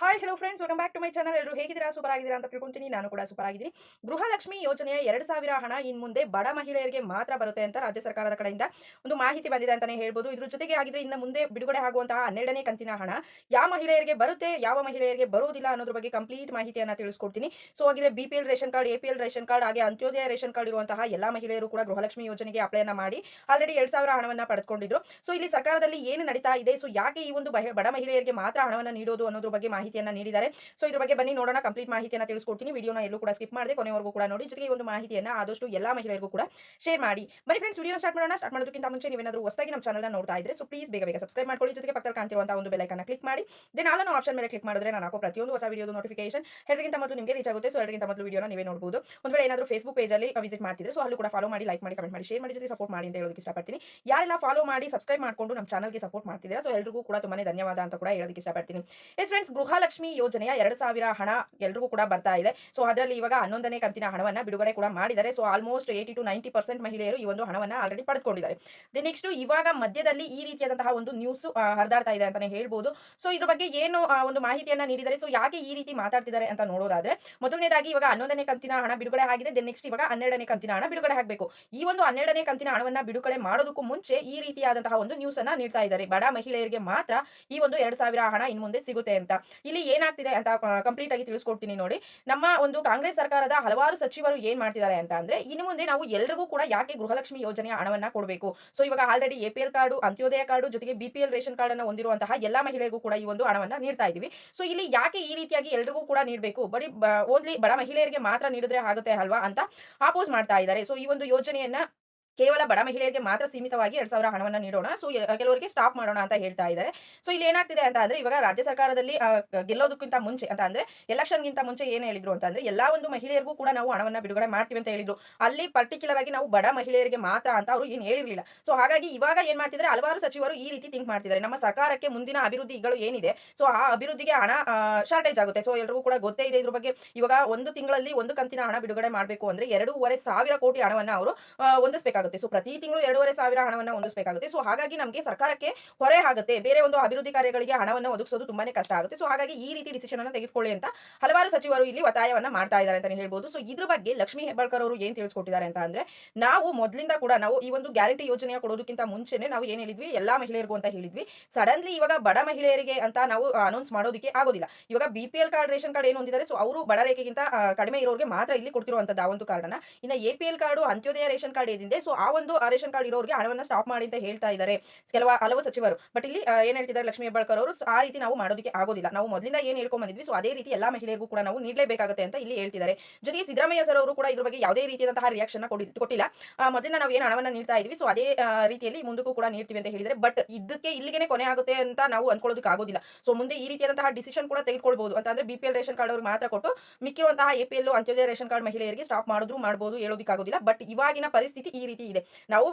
Hi hello friends welcome back to my channel ಎಲ್ಲರೂ ಹೇಗಿದ್ದೀರಾ? Super ಆಗಿದ್ದೀರಾ ಅಂತ ತಿಳ್ಕೊಂತೀನಿ. ನಾನು ಕೂಡ ಸೂಪರ್ ಆಗಿದ್ದೀನಿ ಗೃಹಲಕ್ಷ್ಮಿ ಯೋಜನೆಯ ಎರಡು ಸಾವಿರ ಹಣ ಇನ್ ಮುಂದೆ ಬಡ ಮಹಿಳೆಯರಿಗೆ ಮಾತ್ರ ಬರುತ್ತೆ ಅಂತ ರಾಜ್ಯ ಸರ್ಕಾರದ ಕಡೆಯಿಂದ ಒಂದು ಮಾಹಿತಿ ಬಂದಿದೆ ಅಂತಲೇ ಹೇಳ್ಬೋದು. ಇದ್ರ ಜೊತೆಗೆ ಆಗಿದ್ರೆ ಇನ್ನು ಮುಂದೆ ಬಿಡುಗಡೆ ಆಗುವಂತಹ ಹನ್ನೆರಡನೇ ಕಂತಿನ ಹಣ ಯಾವ ಮಹಿಳೆಯರಿಗೆ ಬರುತ್ತೆ, ಯಾವ ಮಹಿಳೆಯರಿಗೆ ಬರೋದಿಲ್ಲ ಅನ್ನೋದ್ರ ಬಗ್ಗೆ ಕಂಪ್ಲೀಟ್ ಮಾಹಿತಿಯನ್ನು ತಿಳಿಸ್ಕೊಡ್ತೀನಿ. ಸೊ ಆಗಿದ್ರೆ B ration card A ration card, ಹಾಗೆ ಅಂತ್ಯೋದಯ ರೇಷನ್ ಕಾರ್ಡ್ ಇರುವಂತಹ ಎಲ್ಲ ಮಹಿಳೆಯರು ಕೂಡ ಗೃಹಲಕ್ಷ್ಮಿ ಯೋಜನೆಗೆ ಅಪ್ಲೈನ ಮಾಡಿ ಆಲ್ರೆಡಿ ಎರಡು ಸಾವಿರ ಹಣವನ್ನ ಪಡೆದುಕೊಂಡಿದ್ರು. ಸೊ ಇಲ್ಲಿ ಸರ್ಕಾರದಲ್ಲಿ ಏನು ನಡೀತಾ ಇದೆ? ಸೊ ಯಾಕೆ ಈ ಒಂದು ಬಡ ಮಹಿಳೆಯರಿಗೆ ಮಾತ್ರ ಹಣವನ್ನು ನೀಡೋದು ಅನ್ನೋದ್ರ ಬಗ್ಗೆ ಮಾಹಿತಿಯನ್ನ ನೀಡಿದ್ದಾರೆ. ಸೊ ಇದ್ರ ಬಗ್ಗೆ ಬನ್ನಿ ನೋಡೋಣ ಕಂಪ್ಲೀಟ್ ಮಾಹಿತಿಯನ್ನ ತಿಳಿಸ್ಕೊಡ್ತೀನಿ. ವಿಡಿಯೋನ ಎಲ್ಲೂ ಕೂಡ ಸ್ಕಿಪ್ ಮಾಡಿದೆ ಕೊನೆವರೆಗೂ ಕೂಡ ನೋಡಿ. ಜೊತೆಗೆ ಒಂದು ಮಾಹಿತಿಯನ್ನ ಆದಷ್ಟು ಎಲ್ಲಾ ಮಹಿಳೆಯರಿಗೂ ಕೂಡ ಶೇರ್ ಮಾಡಿ. ಬನ್ನಿ ಫ್ರೆಂಡ್ಸ್ ವಿಡಿಯೋ ಸ್ಟಾರ್ಟ್ ಮಾಡೋಣ. ಸ್ಟಾರ್ಟ್ ಮಾಡೋದಕ್ಕಿಂತ ಮುಂಚೆ ನೀವೇನಾದರೂ ಹೊಸದಾಗಿ ನಮ್ಮ ಚಾನಲ್ನ ನೋಡ್ತಾ ಇದ್ರೆ ಸೊ ಪ್ಲೀಸ್ ಬೇಗ ಬೇಗ ಸಬ್ಸ್ಕ್ರೈಬ್ ಮಾಡ್ಕೊಳ್ಳಿ. ಜೊತೆಗೆ ಪಕ್ಕದಲ್ಲಿ ಕಾಣ್ತಿರುವಂತಹ ಒಂದು ಬೆಲ್ ಐಕನ್ನ ಕ್ಲಿಕ್ ಮಾಡಿ. ದೆನ್ ಆಲ್ ಆಪ್ಷನ್ ಮೇಲೆ ಕ್ಲಿಕ್ ಮಾಡಿದ್ರೆ ನಾನು ಹಾಕೋ ಪ್ರತಿಯೊಂದು ಹೊಸ ವಿಡಿಯೋದು ನೋಟಿಫಿಕೇಶನ್ ಎಲ್ಲರಿಗಿಂತ ಮೊದಲು ನಿಮಗೆ ರೀಚ್ ಆಗುತ್ತೆ. ಸೊ ಎಲ್ಲರಿಗಿಂತ ಮೊದಲು ವಿಡಿಯೋನ ನೀವೇ ನೋಡಬಹುದು ಒಂದು ವೇಳೆ ಏನಾದರೂ ಫೇಸ್ಬುಕ್ ಪೇಜಲ್ಲಿ ವಿಸಿಟ್ ಮಾಡ್ತಿದ್ರೆ ಸೊ ಅಲ್ಲೂ ಕೂಡ ಫಾಲೋ ಮಾಡಿ ಲೈಕ್ ಮಾಡಿ ಕಮೆಂಟ್ ಮಾಡಿ ಶೇರ್ ಮಾಡಿ ಜೊತೆ ಸಪೋರ್ಟ್ ಮಾಡಿ ಅಂತ ಹೇಳೋದಕ್ಕೆ ಇಷ್ಟಪಡ್ತೀನಿ. ಯಾರೆಲ್ಲ ಫಾಲೋ ಮಾಡಿ ಸಬ್ಸ್ಕ್ರೈಬ್ ಮಾಡಿಕೊಂಡು ನಮ್ಮ ಚಾನಲ್ಗೆ ಸಪೋರ್ಟ್ ಮಾಡ್ತಿದ್ದೀರಾ ಸೊ ಎಲ್ಲರಿಗೂ ಕೂಡ ತುಂಬಾ ಧನ್ಯವಾದ ಅಂತ ಕೂಡ ಹೇಳೋದಕ್ಕೆ ಇಷ್ಟಪಡ್ತೀನಿ. ಎಸ್ ಫ್ರೆಂಡ್ಸ್ ಗೃಹಲಕ್ಷ್ಮಿ ಯೋಜನೆಯ ಎರಡು ಸಾವಿರ ಹಣ ಎಲ್ರಿಗೂ ಕೂಡ ಬರ್ತಾ ಇದೆ. ಸೊ ಅದರಲ್ಲಿ ಇವಾಗ ಹನ್ನೊಂದನೇ ಕಂತಿನ ಹಣವನ್ನ ಬಿಡುಗಡೆ ಕೂಡ ಮಾಡಿದ್ದಾರೆ. So almost eighty to ninety percent ಮಹಿಳೆಯರು ಈ ಒಂದು ಹಣವನ್ನ ಆಲ್ರೆಡಿ ಪಡೆದುಕೊಂಡಿದ್ದಾರೆ ದಿ ನೆಕ್ಸ್ಟ್ ಇವಾಗ ಮಧ್ಯದಲ್ಲಿ ಈ ರೀತಿಯಾದಂತಹ ಒಂದು ನ್ಯೂಸ್ ಹರಿದಾಡ್ತಾ ಇದೆ ಅಂತಾನೆ ಹೇಳ್ಬೋದು. ಸೊ ಇದ್ರ ಬಗ್ಗೆ ಏನು ಒಂದು ಮಾಹಿತಿಯನ್ನ ನೀಡಿದ್ದಾರೆ ಸೊ ಯಾಕೆ ಈ ರೀತಿ ಮಾತಾಡ್ತಿದ್ದಾರೆ ಅಂತ ನೋಡೋದಾದ್ರೆ, ಮೊದಲನೇದಾಗಿ ಇವಾಗ ಹನ್ನೊಂದನೇ ಕಂತಿನ ಹಣ ಬಿಡುಗಡೆ ಆಗಿದೆ. ದೆನ್ ನೆಕ್ಸ್ಟ್ ಇವಾಗ ಹನ್ನೆರಡನೇ ಕಂತಿನ ಹಣ ಬಿಡುಗಡೆ ಆಗಬೇಕು. ಈ ಒಂದು ಹನ್ನೆರಡನೇ ಕಂತಿನ ಹಣವನ್ನ ಬಿಡುಗಡೆ ಮಾಡೋದಕ್ಕೂ ಮುಂಚೆ ಈ ರೀತಿಯಾದಂತಹ ಒಂದು ನ್ಯೂಸ್ ಅನ್ನ ನೀಡ್ತಾ ಇದ್ದಾರೆ. ಬಡ ಮಹಿಳೆಯರಿಗೆ ಮಾತ್ರ ಈ ಒಂದು ಎರಡ್ ಸಾವಿರ ಹಣ ಇನ್ ಮುಂದೆ ಸಿಗುತ್ತೆ ಅಂತ. ಇಲ್ಲಿ ಏನಾಗ್ತಿದೆ ಅಂತ ಕಂಪ್ಲೀಟ್ ಆಗಿ ತಿಳಿಸ್ಕೊಡ್ತೀನಿ ನೋಡಿ. ನಮ್ಮ ಒಂದು ಕಾಂಗ್ರೆಸ್ ಸರ್ಕಾರದ ಹಲವಾರು ಸಚಿವರು ಏನ್ ಮಾಡ್ತಿದ್ದಾರೆ ಅಂತ ಅಂದ್ರೆ, ಇನ್ನು ಮುಂದೆ ನಾವು ಎಲ್ರಿಗೂ ಕೂಡ ಯಾಕೆ ಗೃಹಲಕ್ಷ್ಮಿ ಯೋಜನೆಯ ಹಣವನ್ನ ಕೊಡಬೇಕು? ಸೊ ಇವಾಗ already A P L card Antyodaya card ಜೊತೆಗೆ B P L ration card ಅನ್ನು ಹೊಂದಿರುವಂತಹ ಎಲ್ಲಾ ಮಹಿಳೆಯರಿಗೂ ಕೂಡ ಈ ಒಂದು ಹಣವನ್ನ ನೀಡ್ತಾ ಇದೀವಿ ಸೊ ಇಲ್ಲಿ ಯಾಕೆ ಈ ರೀತಿಯಾಗಿ ಎಲ್ರಿಗೂ ಕೂಡ ನೀಡಬೇಕು? ಬರೀ ಓನ್ಲಿ ಬಡ ಮಹಿಳೆಯರಿಗೆ ಮಾತ್ರ ನೀಡಿದ್ರೆ ಆಗುತ್ತೆ ಅಲ್ವಾ ಅಂತ ಆಪೋಸ್ ಮಾಡ್ತಾ ಇದ್ದಾರೆ. ಸೊ ಈ ಒಂದು ಯೋಜನೆಯನ್ನ ಕೇವಲ ಬಡ ಮಹಿಳೆಯರಿಗೆ ಮಾತ್ರ ಸೀಮಿತವಾಗಿ ಎರಡ್ ಸಾವಿರ ಹಣವನ್ನ ನೀಡೋಣ. ಸೊ ಕೆಲವರಿಗೆ ಸ್ಟಾಪ್ ಮಾಡೋಣ ಅಂತ ಹೇಳ್ತಾ ಇದ್ದಾರೆ. ಸೊ ಇಲ್ಲಿ ಏನಾಗ್ತಿದೆ ಅಂತ ಅಂದ್ರೆ, ಇವಾಗ ರಾಜ್ಯ ಸರ್ಕಾರದಲ್ಲಿ ಗೆಲ್ಲೋದಕ್ಕಿಂತ ಮುಂಚೆ ಅಂತ ಅಂದ್ರೆ, ಎಲೆಕ್ಷನ್ಗಿಂತ ಮುಂಚೆ ಏನ್ ಹೇಳಿದ್ರು ಅಂತ ಅಂದ್ರೆ, ಎಲ್ಲಾ ಒಂದು ಮಹಿಳೆಯರಿಗೂ ಕೂಡ ನಾವು ಹಣವನ್ನ ಬಿಡುಗಡೆ ಮಾಡ್ತೀವಿ ಅಂತ ಹೇಳಿದ್ರು. ಅಲ್ಲಿ ಪರ್ಟಿಕ್ಯುಲರ್ ಆಗಿ ನಾವು ಬಡ ಮಹಿಳೆಯರಿಗೆ ಮಾತ್ರ ಅಂತ ಅವರು ಏನ್ ಹೇಳಿರ್ಲಿಲ್ಲ. ಸೊ ಹಾಗಾಗಿ ಇವಾಗ ಏನ್ ಮಾಡ್ತಿದ್ರೆ ಹಲವಾರು ಸಚಿವರು ಈ ರೀತಿ ಥಿಂಕ್ ಮಾಡ್ತಿದ್ದಾರೆ. ನಮ್ಮ ಸರ್ಕಾರಕ್ಕೆ ಮುಂದಿನ ಅಭಿವೃದ್ಧಿಗಳು ಏನಿದೆ ಸೊ ಆ ಅಭಿವೃದ್ಧಿಗೆ ಹಣ ಶಾರ್ಟೇಜ್ ಆಗುತ್ತೆ. ಸೊ ಎಲ್ರಿಗೂ ಕೂಡ ಗೊತ್ತೇ ಇದೆ ಇದ್ರ ಬಗ್ಗೆ. ಇವಾಗ ಒಂದು ತಿಂಗಳಲ್ಲಿ ಒಂದು ಕಂತಿನ ಹಣ ಬಿಡುಗಡೆ ಮಾಡಬೇಕು ಅಂದ್ರೆ ಎರಡೂವರೆ ಸಾವಿರ ಕೋಟಿ ಹಣವನ್ನ ಅವರು ಹೊಂದಿಸಬೇಕಾಗುತ್ತೆ. ಸೊ ಪ್ರತಿ ತಿಂಗಳು ಎರಡೂವರೆ ಸಾವಿರ ಹಣವನ್ನ ಹೊಂದಿಸಬೇಕಾಗುತ್ತೆ. ಸೊ ಹಾಗಾಗಿ ನಮಗೆ ಸರ್ಕಾರಕ್ಕೆ ಹೊರೆ ಆಗುತ್ತೆ. ಬೇರೆ ಒಂದು ಅಭಿವೃದ್ಧಿ ಕಾರ್ಯಗಳಿಗೆ ಹಣವನ್ನು ಒದಗಿಸೋದು ತುಂಬಾನೇ ಕಷ್ಟ ಆಗುತ್ತೆ. ಸೊ ಹಾಗಾಗಿ ಈ ರೀತಿ ಡಿಸಿಷನ್ ಅನ್ನು ತೆಗೆದುಕೊಳ್ಳಿ ಅಂತ ಹಲವಾರು ಸಚಿವರು ಇಲ್ಲಿ ಒತ್ತಾಯವನ್ನು ಮಾಡ್ತಾ ಇದ್ದಾರೆ ಅಂತಾನೆ ಹೇಳ್ಬೋದು. ಸೊ ಇದ್ರ ಬಗ್ಗೆ ಲಕ್ಷ್ಮೀ ಹೆಬ್ಬಾಳ್ಕರ್ ಅವರು ಏನ್ ತಿಳಿಸ್ಕೊಟ್ಟಿದ್ದಾರೆ ಅಂತ ಅಂದ್ರೆ, ನಾವು ಮೊದಲಿಂದ ಕೂಡ ನಾವು ಈ ಒಂದು ಗ್ಯಾರಂಟಿ ಯೋಜನೆಯ ಕೊಡೋದಕ್ಕಿಂತ ಮುಂಚೆನೆ ನಾವು ಏನ್ ಹೇಳಿದ್ವಿ? ಎಲ್ಲಾ ಮಹಿಳೆಯರಿಗೂ ಅಂತ ಹೇಳಿದ್ವಿ. ಸಡನ್ಲಿ ಇವಾಗ ಬಡ ಮಹಿಳೆಯರಿಗೆ ಅಂತ ನಾವು ಅನೌನ್ಸ್ ಮಾಡೋದಕ್ಕೆ ಆಗೋದಿಲ್ಲ. ಇವಾಗ B P L card ration card ಏನು ಹೊಂದಿದ್ದಾರೆ? ಸೊ ಅವರು ಬಡ ರೇಖೆಗಿಂತ ಕಡಿಮೆ ಇರೋರಿಗೆ ಮಾತ್ರ ಇಲ್ಲಿ ಕೊಡ್ತಿರುವಂತದ್ದು ಒಂದು ಕಾರ್ಡನ್ನ ಇನ್ನು A P L card Antyodaya ration card ಏನಿದೆ? ಸೊ ಆ ಒಂದು ರೇಷನ್ ಕಾರ್ಡ್ ಇರೋರಿಗೆ ಹಣವನ್ನ ಸ್ಟಾಪ್ ಮಾಡಿ ಅಂತ ಹೇಳ್ತಾ ಇದ್ದಾರೆ ಕೆಲವು ಹಲವು ಸಚಿವರು. ಬಟ್ ಇಲ್ಲಿ ಏನ್ ಹೇಳ್ತಿದ್ದಾರೆ ಲಕ್ಷ್ಮೀ ಹೆಬ್ಬಾಳ್ಕರ್ ಅವರು ಆ ರೀತಿ ನಾವು ಮಾಡೋದಕ್ಕೆ ಆಗೋದಿಲ್ಲ. ನಾವು ಮೊದಲಿಂದ ಏನ್ ಹೇಳ್ಕೊಂಡ್ ಬಂದಿದ್ವಿ ಸೊ ಅದೇ ರೀತಿ ಎಲ್ಲಾ ಮಹಿಳೆಯರಿಗೂ ಕೂಡ ನಾವು ನೀಡಲೇಬೇಕಾಗುತ್ತೆ ಅಂತ ಇಲ್ಲಿ ಹೇಳ್ತಿದ್ದಾರೆ. ಜೊತೆಗೆ ಸಿದ್ದರಾಮಯ್ಯ ಸರ್ ಅವರು ಕೂಡ ಇದ್ರ ಬಗ್ಗೆ ಯಾವುದೇ ರೀತಿಯಾದಂತಹ ರಿಯಾಕ್ಷನ್ ಕೊಟ್ಟಿಲ್ಲ. ಮೊದಲಿಂದ ನಾವು ಏನು ಹಣವನ್ನ ನೀಡ್ತಾ ಇದ್ವಿ ಸೊ ಅದೇ ರೀತಿಯಲ್ಲಿ ಮುಂದಕ್ಕೂ ಕೂಡ ನೀಡ್ತೀವಿ ಅಂತ ಹೇಳಿದರೆ ಬಟ್ ಇದಕ್ಕೆ ಇಲ್ಲಿಗೆ ಕೊನೆ ಆಗುತ್ತೆ ಅಂತ ನಾವು ಅನ್ಕೊಳ್ಳೋದಕ್ಕೆ ಆಗೋದಿಲ್ಲ. ಸೊ ಮುಂದೆ ಈ ರೀತಿಯಾದಂತಹ ಡಿಸಿಷನ್ ಕೂಡ ತೆಗೆದುಕೊಳ್ಬಹುದು ಅಂತಂದ್ರೆ ಬಿ ಪಿ ರೇಷನ್ ಕಾರ್ಡ್ ಅವರು ಮಾತ್ರ ಕೊಟ್ಟು ಮಿಕ್ಕಿರುವಂತಹ A P Antyodaya ration card ಮಹಿಳೆಯರಿಗೆ ಸ್ಟಾಪ್ ಮಾಡಿದ್ರು ಮಾಡಬಹುದು ಹೇಳೋದಕ್ಕಾಗೋದಿಲ್ಲ. ಬಟ್ ಇವಾಗಿನ ಪರಿಸ್ಥಿತಿ ಈ ರೀತಿ ಇದೆ. ನಾವು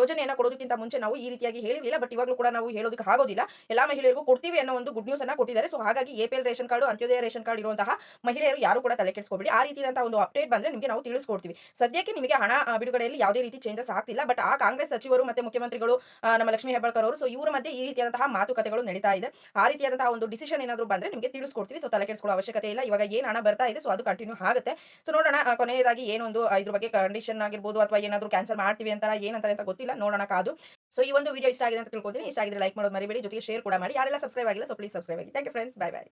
ಯೋಜನೆಯನ್ನು ಕೊಡೋದಕ್ಕಿಂತ ಮುಂಚೆ ನಾವು ಈ ರೀತಿಯಾಗಿ ಹೇಳಿರಲಿಲ್ಲ ಬಟ್ ಇವಾಗಲೂ ಕೂಡ ನಾವು ಹೇಳೋದಕ್ಕೆ ಆಗೋದಿಲ್ಲ. ಎಲ್ಲ ಮಹಿಳೆಯರಿಗೂ ಕೊಡ್ತೀವಿ ಅನ್ನೋ ಒಂದು ಗುಡ್ ನ್ಯೂಸ್ ಅನ್ನು ಕೊಟ್ಟಿದ್ದಾರೆ. ಸೊ ಹಾಗಾಗಿ A P L ration card, Antyodaya ration card ಇರುವಂತಹ ಮಹಿಳೆಯರು ಯಾರು ಕೂಡ ತಲೆ ಕೆಡಿಸ್ಕೊಬೇಡಿ. ಆ ರೀತಿಯಾದಂತಹ ಒಂದು ಅಪ್ಡೇಟ್ ಬಂದ್ರೆ ನಿಮಗೆ ನಾವು ತಿಳಿಸ್ಕೊಡ್ತೀವಿ. ಸದ್ಯಕ್ಕೆ ನಿಮಗೆ ಹಣ ಬಿಡುಗಡೆಯಲ್ಲಿ ಯಾವುದೇ ರೀತಿ ಚೇಂಜಸ್ ಆಗ್ತಿಲ್ಲ ಬಟ್ ಆ ಕಾಂಗ್ರೆಸ್ ಸಚಿವರು ಮತ್ತೆ ಮುಖ್ಯಮಂತ್ರಿಗಳು ನಮ್ಮ ಲಕ್ಷ್ಮೀ ಹೆಬ್ಬಾಳ್ಕರ್ ಅವರು ಸೊ ಇವರ ಮಧ್ಯೆ ಈ ರೀತಿಯಾದಂತಹ ಮಾತುಕತೆಗಳು ನಡೀತಾ ಇದೆ. ಆ ರೀತಿಯಾದಂತಹ ಒಂದು ಡಿಸಿಷನ್ ಏನಾದರೂ ಬಂದ್ರೆ ನಿಮಗೆ ತಿಳಿಸ್ಕೊಡ್ತೀವಿ. ಸೊ ತಲೆ ಕೆಡಿಸ್ಕೊಳ್ಳೋ ಅವಶ್ಯಕತೆ ಇಲ್ಲ. ಇವಾಗ ಏನು ಹಣ ಬರ್ತಾ ಇದೆ ಸೊ ಅದು ಕಂಟಿನ್ಯೂ ಆಗುತ್ತೆ. ಸೊ ನೋಡೋಣ ಕೊನೆಯದಾಗಿ ಏನೊಂದು ಇದ್ರ ಬಗ್ಗೆ ಕಂಡೀಷನ್ ಆಗಿರ್ಬೋದು ಅಥವಾ ಏನಾದರೂ ಕ್ಯಾನ್ಸಲ್ ಮಾಡ್ತೀವಿ ಅಂತಾರ, ಏನಂತಾರೆ ಅಂತ ಗೊತ್ತಿಲ್ಲ, ನೋಡೋಣ ಕಾದು. ಸೊ ಈ ಒಂದು ವಿಡಿಯೋ ಇಷ್ಟ ಆಗಿದೆ ಅಂತ ತಿಳ್ಕೊತೀನಿ. ಇಷ್ಟ ಆಗಿದ್ರೆ ಲೈಕ್ ಮಾಡೋದು ಮರಿಬೇಡಿ. ಜೊತೆಗೆ ಶೇರ್ ಕೂಡ ಮಾಡಿ. ಯಾರೆಲ್ಲ ಸಬ್ಸ್ಕ್ರೈಬ್ ಆಗಿಲ್ಲ ಸೊ ಪ್ಲೀಸ್ ಸಬ್ಸ್ಕ್ರೈಬ್ ಆಗಿ. Thank you friends bye bye